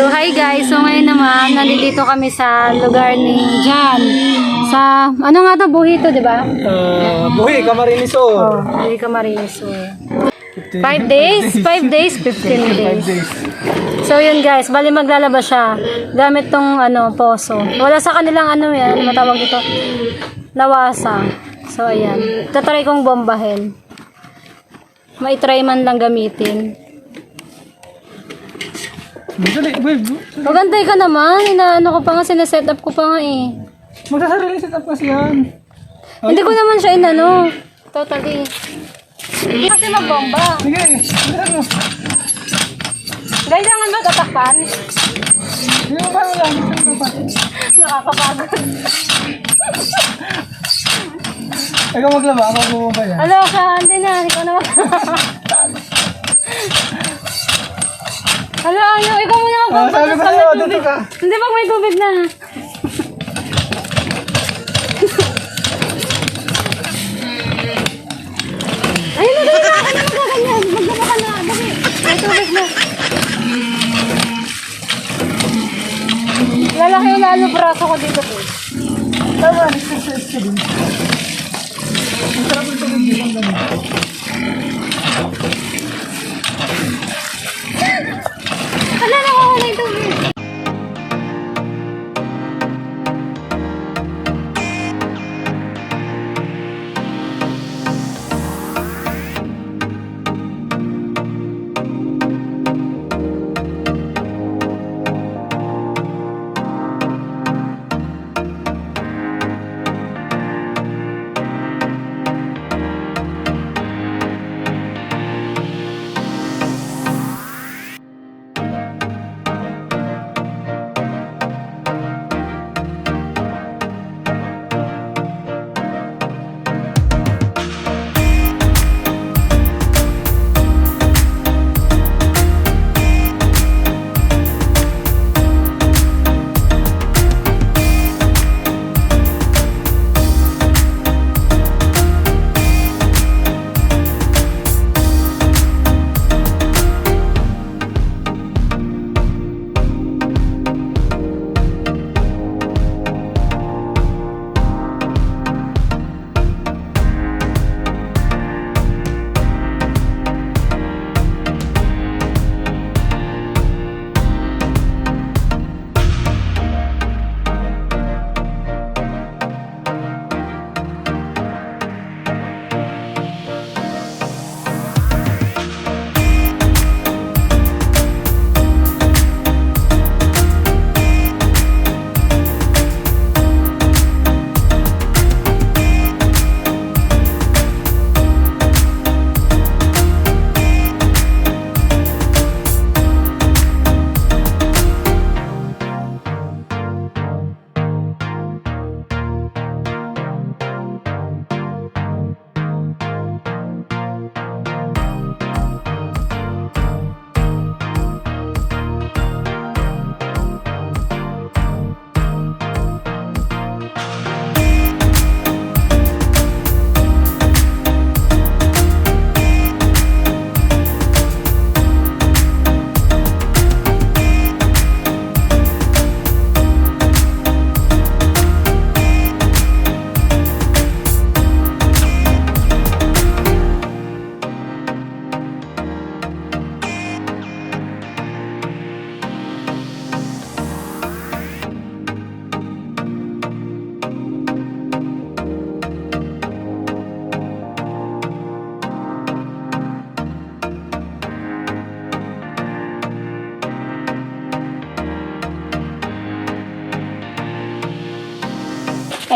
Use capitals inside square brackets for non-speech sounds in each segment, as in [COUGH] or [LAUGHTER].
So, hi guys. So, ngayon naman, nandito kami sa lugar ni Jan. Sa, ano nga to, buhi to, di ba? Uh, buhi, Camarines oh. Oh, buhi ka marinis. 5 days? 5 days? 15 [LAUGHS] days. So, yun guys. Bali, maglalaba siya. Gamit tong, ano, poso. Wala sa kanilang, ano yan, matawag ito. Lawasa. So, ayan. Tatry kong bombahin. Maitry man lang gamitin. Dali, wait. Magantay ka naman. Inaano ko pa nga, sineset up ko pa nga eh. Magsasarili set up kasi yan. Hindi ko naman siya inano. Totally. Kasi magbomba. Sige, mo. Kailangan mag-atakpan. Sige mo pa lang. bilisan mo pa. Nakakapagod. Ikaw maglaba, ako bumaba yan. Hello ka, hindi na. Ikaw naman. [LAUGHS] Hello, ayaw. Ikaw muna Ah, magbomba. sabi ko sa'yo, dito ka. Hindi, pag may tubig na. Ayun na, dali na. Ano magaganyan? Magbaba ka na. Dali. May tubig na. Lalaki yung lalo braso ko dito po. Tama, din. Ang sarap yung tubig dito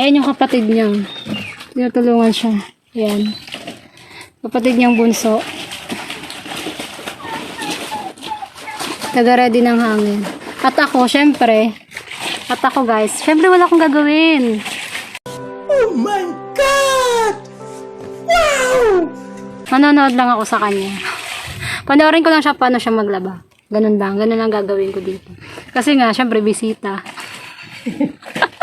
Ayan yung kapatid niya. Tinutulungan siya. Ayan. Kapatid niyang bunso. Taga-ready ng hangin. At ako, syempre. At ako, guys. Syempre, wala akong gagawin. Oh my God! Wow! Manonood lang ako sa kanya. Panoorin ko lang siya paano siya maglaba. Ganun lang. Ganun lang gagawin ko dito. Kasi nga, syempre, bisita. [LAUGHS]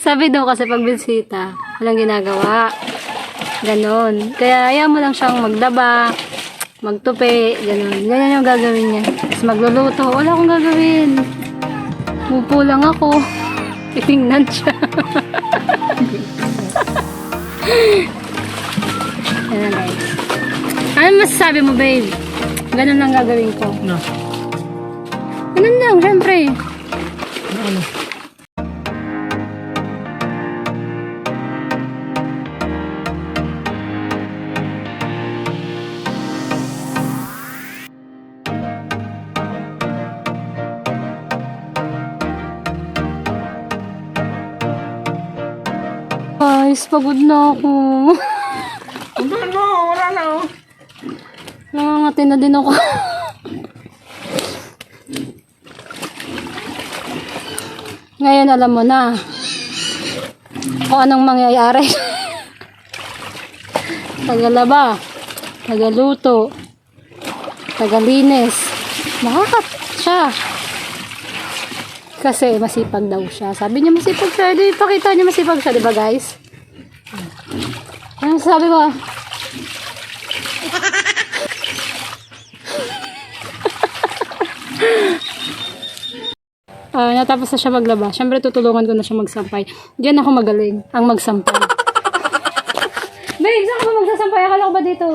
Sabi daw kasi pag bisita, walang ginagawa. Ganon. Kaya ayaw mo lang siyang maglaba. magtupi, ganun. Ganyan yung gagawin niya. Tapos magluluto, wala akong gagawin. Upo lang ako. [LAUGHS] Titingnan siya. [LAUGHS] Ayan guys. Ano masasabi mo, babe? Ganun lang gagawin ko. Na. Ganun lang, syempre. Ano? Guys, pagod na ako. [LAUGHS] Ano? Wala na oh. Nangangati na din ako. Ngayon alam mo na kung anong mangyayari. [LAUGHS] Tagalaba, tagaluto, tagalinis. Makakat siya. Kasi masipag daw siya. Sabi niya masipag siya. Di pakita niya masipag siya, di ba guys? Ano sabi ko? [LAUGHS] Ah, natapos na siya maglaba. Siyempre, tutulungan ko na siya magsampay. Diyan ako magaling, ang magsampay. [LAUGHS] Babe, saan ka ba magsasampay? Akala ko ba dito?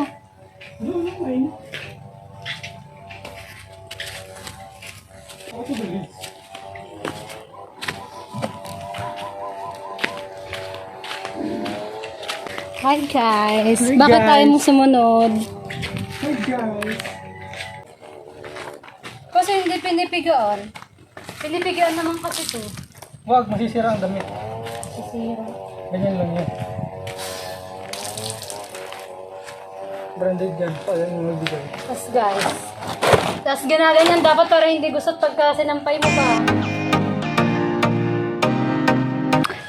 Hi guys! Hi, Bakit guys. tayo mo sumunod? Hi guys. Kasi hindi pinipigaan. Pinipigaan naman kasi to. Wag, masisira ang damit. Sisira. Ganyan lang yan. Branded yan. Ayan yung magbigay. Tapos guys, tapos ginaganyan dapat para hindi gusot pagka sinampay mo pa.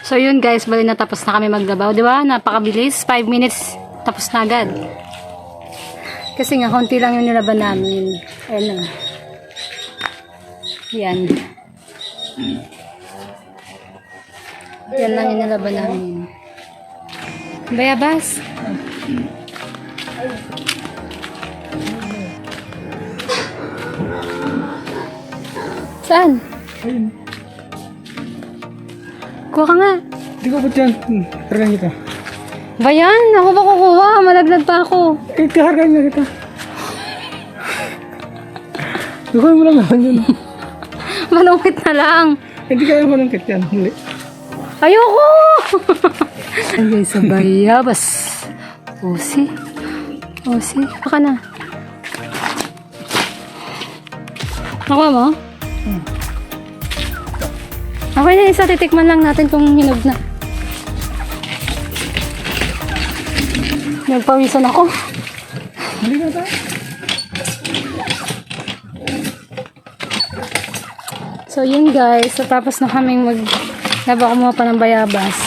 So yun guys, bali natapos na kami maglabaw, di ba? Napakabilis, 5 minutes, tapos na agad. Kasi nga, konti lang yung nilaban namin. Ayun lang. Yan. Yan lang yung nilaban namin. Bayabas. Saan? Ayun. Kuha ka nga. Hindi ko ba't yan? Hmm, hargaan kita. Ba yan? Ako ba kukuha? Malaglag pa ako. Eh, kahargaan nga kita. Gawin mo lang naman yun. [LAUGHS] Malungkit na lang. Hindi kaya malungkit yan. Muli. Ayoko! Ay guys, sa bayabas. Osi. Osi. Baka na. Nakuha mo? Okay na isa, titikman lang natin kung hinog na. Nagpawisan ako. Muli na tayo. So yun guys, so tapos na kaming mag Naba kumuha pa ng bayabas.